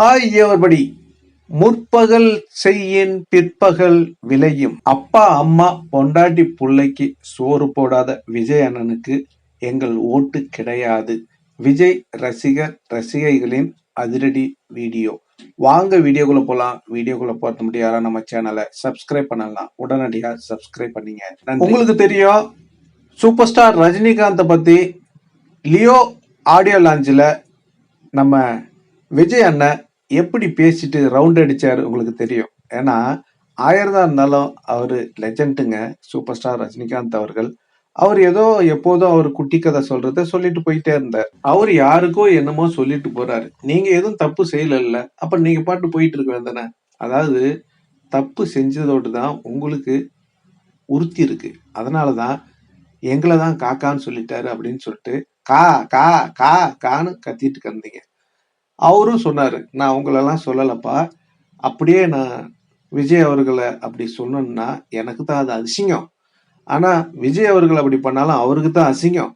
Hi everybody முற்பகல் செய்யின் பிற்பகல் விளையும். அப்பா அம்மா பொண்டாட்டி புள்ளைக்கு சோறு போடாத விஜய் அண்ணனுக்கு எங்கள் ஓட்டு கிடையாது. விஜய் ரசிகர் ரசிகைகளின் அதிரடி வீடியோ. வாங்க வீடியோக்குள்ள போலாம். வீடியோக்குள்ள போறது முடியாத நம்ம சேனலை சப்ஸ்கிரைப் பண்ணலாம் உடனடியாக சப்ஸ்கிரைப் பண்ணீங்க. உங்களுக்கு தெரியும் சூப்பர் ஸ்டார் ரஜினிகாந்தை பத்தி லியோ ஆடியோ லான்ச்சில் நம்ம விஜய் அண்ணன் எப்படி பேசிட்டு ரவுண்ட் அடிச்சார் உங்களுக்கு தெரியும். ஏன்னா ஆயிரம் இருந்தாலும் அவர் லெஜண்டுங்க சூப்பர் ஸ்டார் ரஜினிகாந்த் அவர்கள். அவர் ஏதோ எப்போதும் அவர் குட்டி கதை சொல்றத சொல்லிட்டு போயிட்டே இருந்தார். அவர் யாருக்கோ என்னமோ சொல்லிட்டு போறாரு. நீங்க எதுவும் தப்பு செய்யல அப்ப நீங்க பாட்டு போயிட்டு இருக்க வேண்டானே அதாவது தப்பு செஞ்சதோடு தான் உங்களுக்கு உறுத்தி இருக்கு. அதனாலதான் எங்களை தான் காக்கான்னு சொல்லிட்டாரு அப்படின்னு சொல்லிட்டு கா கா கா கான்னு கத்திட்டு கிடந்தீங்க. அவரும் சொன்னார் நான் உங்களெல்லாம் சொல்லலப்பா. அப்படியே நான் விஜய் அவர்களை அப்படி சொன்னேன்னா எனக்கு தான் அது அசிங்கம். ஆனால் விஜய் அவர்கள் அப்படி பண்ணாலும் அவருக்கு தான் அசிங்கம்.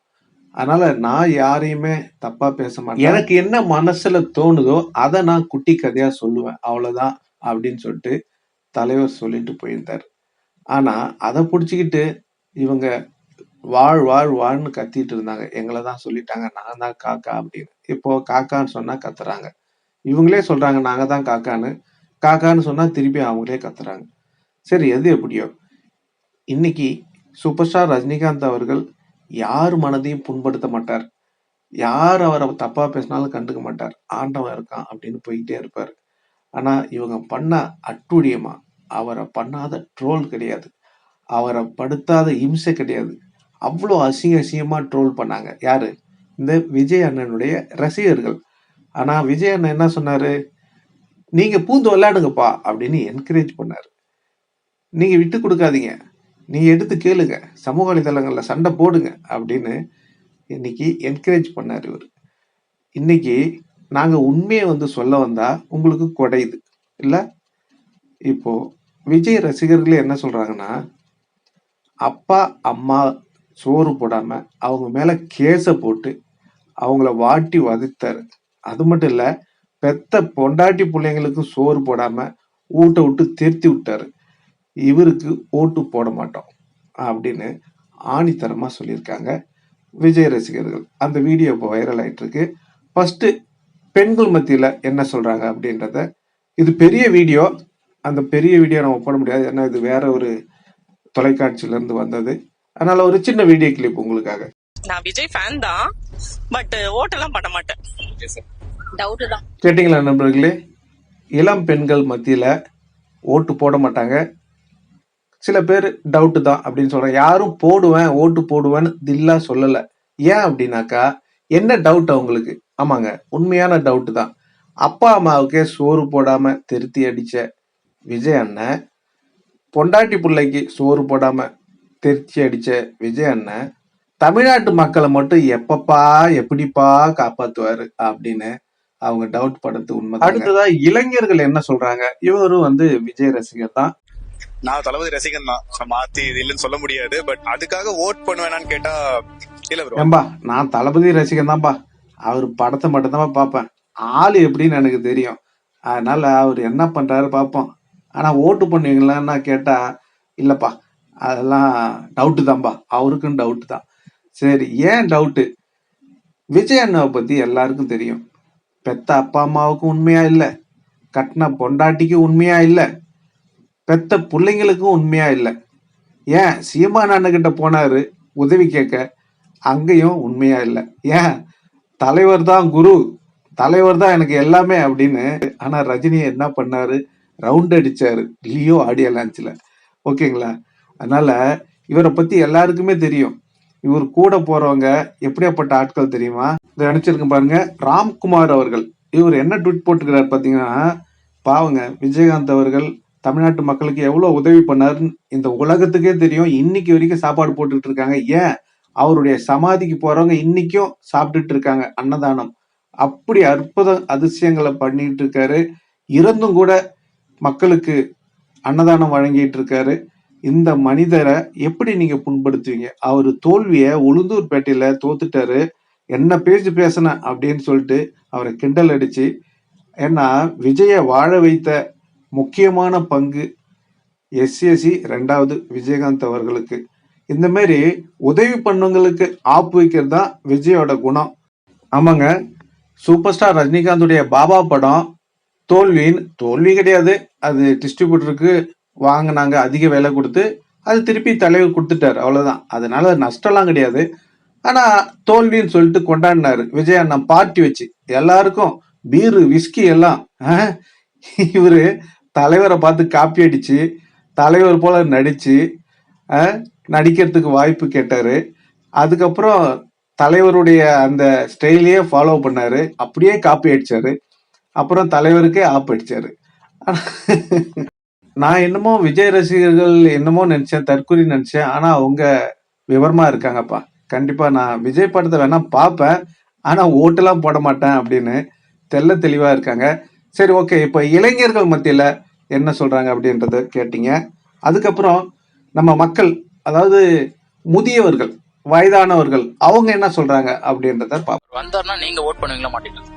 அதனால நான் யாரையுமே தப்பா பேச மாட்டேன். எனக்கு என்ன மனசுல தோணுதோ அதை நான் குட்டி கதையா சொல்லுவேன். அவ்வளவுதான் அப்படின்னு சொல்லிட்டு தலைவர் சொல்லிட்டு போயிருந்தார். ஆனா அதை பிடிச்சிக்கிட்டு இவங்க வாழ் வாழ் வாழ்னு கத்திட்டு இருந்தாங்க. எங்களை தான் சொல்லிட்டாங்க நான் தான் காக்கா அப்படின்னு. இப்போ காக்கான்னு சொன்னா கத்துறாங்க. இவங்களே சொல்றாங்க நாங்க தான் காக்கான்னு. காக்கான்னு சொன்னா திருப்பி அவங்களே கத்துறாங்க. சரி எது எப்படியோ. இன்னைக்கு சூப்பர் ஸ்டார் ரஜினிகாந்த் அவர்கள் யார் மனதையும் புண்படுத்த மாட்டார். யார் அவரை தப்பா பேசினாலும் கண்டுக்க மாட்டார். ஆண்டவன் இருக்கான் அப்படின்னு போயிட்டே இருப்பார். ஆனா இவங்க பண்ண அட்டுழியமா? அவரை பண்ணாத ட்ரோல் கிடையாது. அவரை படுத்தாத இம்சை கிடையாது. அவ்வளோ அசிங்க அசிங்கமாக ட்ரோல் பண்ணாங்க. யார்? இந்த விஜய் அண்ணனுடைய ரசிகர்கள். ஆனால் விஜய் அண்ணன் என்ன சொன்னார்? நீங்கள் பூந்து விளையாடுங்கப்பா அப்படின்னு என்கரேஜ் பண்ணார். நீங்கள் விட்டு கொடுக்காதீங்க. நீங்கள் எடுத்து கேளுங்க. சமூக வலைதளங்களில் சண்டை போடுங்க அப்படின்னு இன்னைக்கு என்கரேஜ் பண்ணார் இவர். இன்னைக்கு நாங்கள் உண்மையை வந்து சொல்ல வந்தால் உங்களுக்கு குடையுது இல்லை? இப்போது விஜய் ரசிகர்களே என்ன சொல்கிறாங்கன்னா அப்பா அம்மா சோறு போடாமல் அவங்க மேலே கேஸை போட்டு அவங்கள வாட்டி வதைத்தாரு. அது மட்டும் இல்லை பெத்த பொண்டாட்டி பிள்ளைங்களுக்கு சோறு போடாமல் ஊட்ட விட்டு திருத்தி விட்டாரு. இவருக்கு ஓட்டு போட மாட்டோம் அப்படின்னு ஆணித்தரமாக சொல்லியிருக்காங்க விஜய் ரசிகர்கள். அந்த வீடியோ இப்போ வைரல் ஆயிட்டுருக்கு. ஃபஸ்ட்டு பெண்கள் மத்தியில் என்ன சொல்கிறாங்க அப்படின்றத இது பெரிய வீடியோ. அந்த பெரிய வீடியோ நம்ம போட முடியாது. ஏன்னா இது வேற ஒரு தொலைக்காட்சியிலேருந்து வந்தது. அதனால ஒரு சின்ன வீடியோ கிளிப் உங்களுக்காக. நான் விஜய் ஃபேன் தான் பட் ஓட்டெல்லாம் பண்ண மாட்டேன். டவுட் தான். கேட்டிங்களா நண்பர்களே? இளம் பெண்கள் மத்தியில ஓட்டு போட மாட்டாங்க. சில பேர் டவுட்டு தான் அப்படின்னு சொல்றாங்க யாரும் போடுவேன் ஓட்டு போடுவேன்னு தில்லா சொல்லல. ஏன் அப்படின்னாக்கா என்ன டவுட் அவங்களுக்கு? ஆமாங்க உண்மையான டவுட் தான். அப்பா அம்மாவுக்கே சோறு போடாம திருத்தி அடிச்ச விஜய் அண்ணன் பொண்டாட்டி பிள்ளைக்கு சோறு போடாம திருச்சி அடிச்ச விஜய் அண்ணன் தமிழ்நாட்டு மக்களை மட்டும் எப்பப்பா எப்படிப்பா காப்பாத்துவாரு அப்படின்னு அவங்க டவுட் படுறது உண்மை அடுத்ததா இளைஞர்கள் என்ன சொல்றாங்க? இவரும் வந்து விஜய் ரசிகர் தான். நான் தளபதி ரசிகன் தான். மாத்தி இது இல்லைன்னு சொல்ல முடியாது. பட் அதுக்காக ஓட் பண்ணுவேனான்னு கேட்டா இல்ல ப்ரோ ஏம்பா நான் தளபதி ரசிகன் தான்ப்பா அவர் படத்தை மட்டும்தான் பார்ப்பேன். ஆளு எப்படின்னு எனக்கு தெரியும். அதனால அவர் என்ன பண்றாரு பார்ப்போம். ஆனா ஓட்டு பண்ணுவீங்களான்னா கேட்டா இல்லப்பா. அதெல்லாம் டவுட்டு தான்பா. அவருக்கும் டவுட்டு தான். சரி ஏன் டவுட்டு விஜய் அண்ணாவை பற்றி எல்லாருக்கும் தெரியும். பெத்த அப்பா அம்மாவுக்கும் உண்மையா இல்லை. கட்டின பொண்டாட்டிக்கும் உண்மையா இல்லை. பெத்த பிள்ளைங்களுக்கும் உண்மையா இல்லை. ஏன் சீமான் அண்ணன் போனாரு உதவி கேட்க அங்கேயும் உண்மையா இல்லை. ஏன்? தலைவர் தான் குரு. தலைவர் தான் எனக்கு எல்லாமே அப்படின்னு. ஆனால் ரஜினி என்ன பண்ணாரு? ரவுண்ட் அடிச்சாரு. லியோ ஆடியோ லான்ச்சில் ஓகேங்களா? அதனால இவரை பத்தி எல்லாருக்குமே தெரியும். இவர் கூட போறவங்க எப்படியாப்பட்ட ஆட்கள் தெரியுமா? இதை நினைச்சிருக்க பாருங்க. ராம்குமார் அவர்கள். இவர் என்ன ட்வீட் போட்டுக்கிறார் பார்த்தீங்கன்னா பாவங்க விஜயகாந்த் அவர்கள் தமிழ்நாட்டு மக்களுக்கு எவ்வளோ உதவி பண்ணாருன்னு இந்த உலகத்துக்கே தெரியும். இன்னைக்கு வரைக்கும் சாப்பாடு போட்டுட்டு இருக்காங்க. ஏன்? அவருடைய சமாதிக்கு போறவங்க இன்னைக்கும் சாப்பிட்டுட்டு இருக்காங்க அன்னதானம். அப்படி அற்புத அதிசயங்களை பண்ணிட்டு இருக்காரு. இறந்தும் கூட மக்களுக்கு அன்னதானம் வழங்கிட்டு இருக்காரு. இந்த மனிதரை எப்படி நீங்க புண்படுத்துவீங்க? அவரு தோல்விய உளுந்தூர்பேட்டையில தோத்துட்டாரு. என்ன பேச்சு பேசின அப்படின்னு சொல்லிட்டு அவரை கிண்டல் அடிச்சு ஏன்னா விஜய வாழ வைத்த முக்கியமான பங்கு எஸ்எஸ்சி ரெண்டாவது விஜயகாந்த் அவர்களுக்கு. இந்த மாதிரி உதவி பண்ணவங்களுக்கு ஆப்பு வைக்கிறது தான் விஜயோட குணம். ஆமாங்க சூப்பர் ஸ்டார் ரஜினிகாந்துடைய பாபா படம் தோல்வின்னு தோல்வி கிடையாது. அது டிஸ்ட்ரிபியூட்டருக்கு வாங்கினாங்க அதிக விலை கொடுத்து அது திருப்பி தலைவர் கொடுத்துட்டார் அவ்வளோதான் அதனால நஷ்டம்லாம் கிடையாது. ஆனால் தோல்வின்னு சொல்லிட்டு கொண்டாடினாரு விஜய் அண்ணன் பார்ட்டி வச்சு. எல்லாருக்கும் பீரு விஸ்கி எல்லாம் இவர் தலைவரை பார்த்து காப்பி அடித்து தலைவர் போல நடித்து நடிக்கிறதுக்கு வாய்ப்பு கேட்டார். அதுக்கப்புறம் தலைவருடைய அந்த ஸ்டைலையே ஃபாலோ பண்ணார். அப்படியே காப்பி அடித்தார் அப்புறம் தலைவருக்கே ஆப் அடிச்சாரு. நான் என்னமோ விஜய் ரசிகர்கள் என்னமோ நினைச்சேன் தற்கொலை நினைச்சேன். ஆனா அவங்க விவரமா இருக்காங்கப்பா. கண்டிப்பா நான் விஜய் படத்தை வேணா பார்ப்பேன். ஆனா ஓட்டெல்லாம் போட மாட்டேன் அப்படின்னு தெள்ள தெளிவா இருக்காங்க. சரி ஓகே. இப்போ இளைஞர்கள் மத்தியில என்ன சொல்றாங்க அப்படின்றத கேட்டீங்க. அதுக்கப்புறம் நம்ம மக்கள் அதாவது முதியவர்கள் வயதானவர்கள் அவங்க என்ன சொல்றாங்க அப்படின்றத பார்ப்போம். வந்தாருன்னா நீங்க ஓட் பண்ணுவீங்களா மாட்டீங்களா?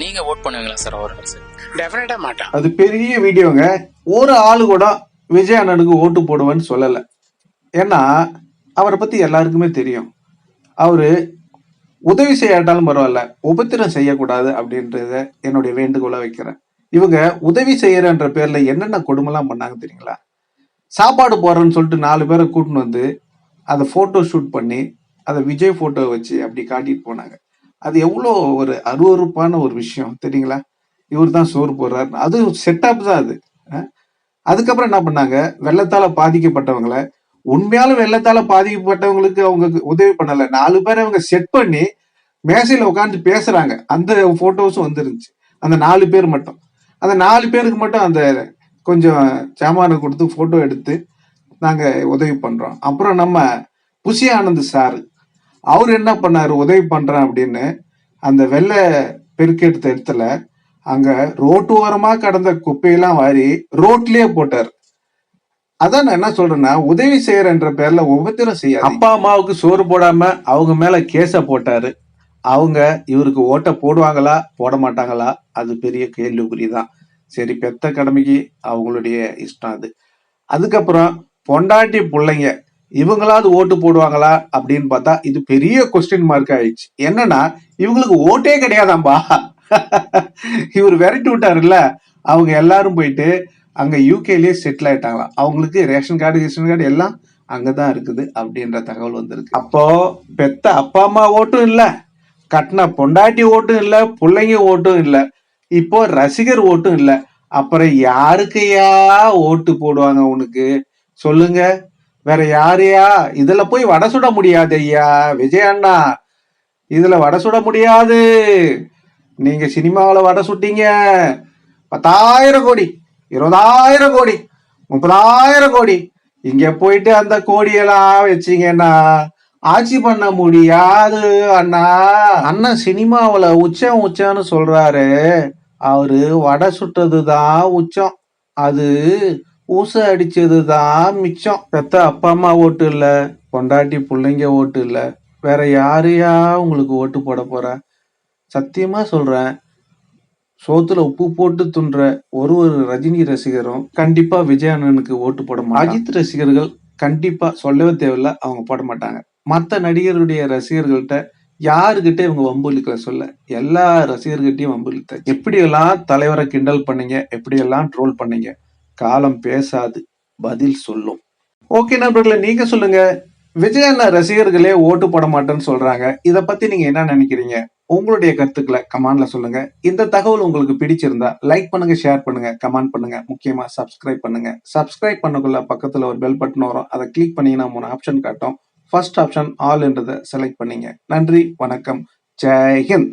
நீங்க ஓட் பண்ணுவீங்களா சார் அவருக்கு சார் டெஃபினட்டா மாட்டான் அது பெரிய வீடியோங்க. ஒரு ஆளு கூட விஜய் அண்ணனுக்கு ஓட்டு போடுவேன்னு சொல்லல. ஏன்னா அவரை பத்தி எல்லாருக்குமே தெரியும். அவரு உதவி செய்யாட்டாலும் பரவாயில்ல உபத்திரம் செய்யக்கூடாது அப்படின்றத என்னுடைய வேண்டுகோளா வைக்கிறேன். இவங்க உதவி செய்யறன்ற பேர்ல என்னென்ன கொடுமைலாம் பண்ணாங்க தெரியுங்களா? சாப்பாடு போடுறேன்னு சொல்லிட்டு நாலு பேரை கூட்டின்னு வந்து அதை போட்டோ ஷூட் பண்ணி அதை விஜய் போட்டோ வச்சு அப்படி காட்டிட்டு போனாங்க. அது எவ்வளோ ஒரு அருவருப்பான ஒரு விஷயம் தெரியுங்களா? இவர் தான் சோறு போடுறாரு. அது செட்டப் தான் அது. அதுக்கப்புறம் என்ன பண்ணாங்க? வெள்ளத்தால பாதிக்கப்பட்டவங்கள உண்மையாலும் வெள்ளத்தால பாதிக்கப்பட்டவங்களுக்கு அவங்க உதவி பண்ணல. நாலு பேர் அவங்க செட் பண்ணி மேசையில உட்காந்து பேசுறாங்க. அந்த போட்டோஸும் வந்துருந்துச்சு. அந்த நாலு பேர் மட்டும். அந்த நாலு பேருக்கு மட்டும் அந்த கொஞ்சம் சாமானை கொடுத்து போட்டோ எடுத்து நாங்க உதவி பண்றோம். அப்புறம் நம்ம புசி ஆனந்த் சாரு அவர் என்ன பண்ணாரு? உதவி பண்ணுறேன் அப்படின்னு அந்த வெள்ளை பெருக்கெடுத்த இடத்துல அங்க ரோட்டு ஓரமா கடந்த குப்பையெல்லாம் வாரி ரோட்லயே போட்டார். அதான் நான் என்ன சொல்றேன்னா உதவி செய்யறன்ற பேர்ல உபத்திரம் செய்ய அப்பா அம்மாவுக்கு சோறு போடாம அவங்க மேல கேஸ போட்டாரு. அவங்க இவருக்கு ஓட்ட போடுவாங்களா? போட மாட்டாங்களா? அது பெரிய கேள்விக்குறி தான். சரி பெத்த கடமைக்கு அவங்களுடைய இஷ்டம் அது. அதுக்கப்புறம் பொண்டாட்டி பிள்ளைங்க இவங்களாவது ஓட்டு போடுவாங்களா அப்படின்னு பார்த்தா இது பெரிய கொஸ்டின் மார்க் ஆயிடுச்சு. என்னன்னா இவங்களுக்கு ஓட்டே கிடையாதாம்பா. இவர் விரட்டி விட்டாருல்ல. அவங்க எல்லாரும் போயிட்டு அங்க யூகேலயே செட்டில் ஆயிட்டாங்களாம். அவங்களுக்கு ரேஷன் கார்டு ரேஷன் கார்டு எல்லாம் அங்கதான் இருக்குது அப்படின்ற தகவல் வந்திருக்கு. அப்போ பெத்த அப்பா அம்மா ஓட்டும் இல்ல. கட்டின பொண்டாட்டி ஓட்டும் இல்ல. பிள்ளைங்க ஓட்டும் இல்ல. இப்போ ரசிகர் ஓட்டும் இல்ல. அப்புறம் யாருக்கையா ஓட்டு போடுவாங்க உனக்கு? சொல்லுங்க. வேற யாரையா? இதுல போய் வடை சுட முடியாது ஐயா விஜய் அண்ணா. இதுல வடை சுட முடியாது. நீங்க சினிமாவில் வடை சுட்டீங்க. பத்தாயிரம் கோடி இருபதாயிரம் கோடி முப்பதாயிரம் கோடி. இங்க போயிட்டு அந்த கோடியெல்லாம் வச்சீங்கன்னா ஆட்சி பண்ண முடியாது அண்ணா. அண்ணன் சினிமாவில் உச்சம் உச்சம்னு சொல்றாரு. அவரு வடை சுட்டது தான் உச்சம். அது ஊச அடிச்சதுதான் மிச்சம். பெத்த அப்பா அம்மா ஓட்டு இல்லை பொண்டாட்டி பிள்ளைங்க ஓட்டு இல்லை. வேற யாரையா உங்களுக்கு ஓட்டு போட போற? சத்தியமா சொல்றேன் சோத்துல உப்பு போட்டு துன்ற ஒரு ஒரு ரஜினி ரசிகரும் கண்டிப்பா விஜய் அண்ணனுக்கு ஓட்டு போட மாட்டாங்க. அஜித் ரசிகர்கள் கண்டிப்பா சொல்லவே தேவையில்ல அவங்க போட மாட்டாங்க. மற்ற நடிகருடைய ரசிகர்கள்ட்ட யாருகிட்ட இவங்க வம்புலிக்கல சொல்ல? எல்லா ரசிகர்கிட்டையும் வம்புலித்த எப்படியெல்லாம் தலைவரை கிண்டல் பண்ணீங்க எப்படியெல்லாம் ட்ரோல் பண்ணீங்க? காலம் பேசாது பதில் சொல்லும். ஓகே நண்பர்களே நீங்க சொல்லுங்க. விஜய் அண்ணா ரசிகர்களே ஓட்டு போட மாட்டேன்னு சொல்றாங்க. இத பத்தி நீங்க என்ன நினைக்கிறீங்க? உங்களுடைய கருத்துக்களை கமெண்ட்ல சொல்லுங்க. இந்த தகவல் உங்களுக்கு பிடிச்சிருந்தா லைக் பண்ணுங்க ஷேர் பண்ணுங்க கமெண்ட் பண்ணுங்க. முக்கியமா சப்ஸ்கிரைப் பண்ணுங்க. சப்ஸ்கிரைப் பண்ணக்குள்ள பக்கத்துல ஒரு பெல் பட்டன் வரும். அதை கிளிக் பண்ணீங்கன்னா மூணு ஆப்ஷன் காட்டும். ஃபர்ஸ்ட் ஆப்ஷன் ஆல் என்றதை செலக்ட் பண்ணீங்க. நன்றி வணக்கம். ஜெய்ஹிந்த்